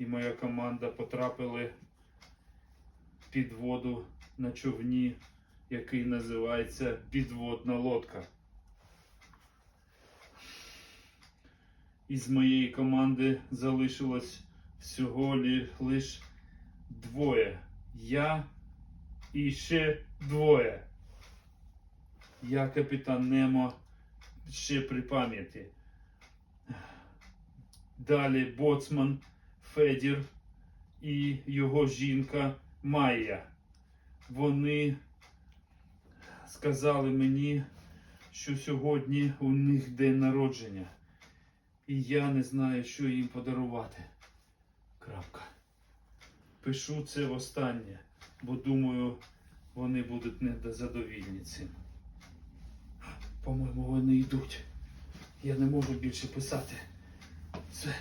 і моя команда потрапили під воду на човні, який називається підводна лодка. Із моєї команди залишилось всього лише двоє. Я і ще двоє. Я капітан Немо ще при пам'яті. Далі боцман Федір і його жінка Майя. Вони сказали мені, що сьогодні у них день народження. І я не знаю, що їм подарувати. Крапка. Пишу це востаннє, бо думаю, вони будуть недозадовільні цим. По-моєму, вони йдуть. Я не можу більше писати. Це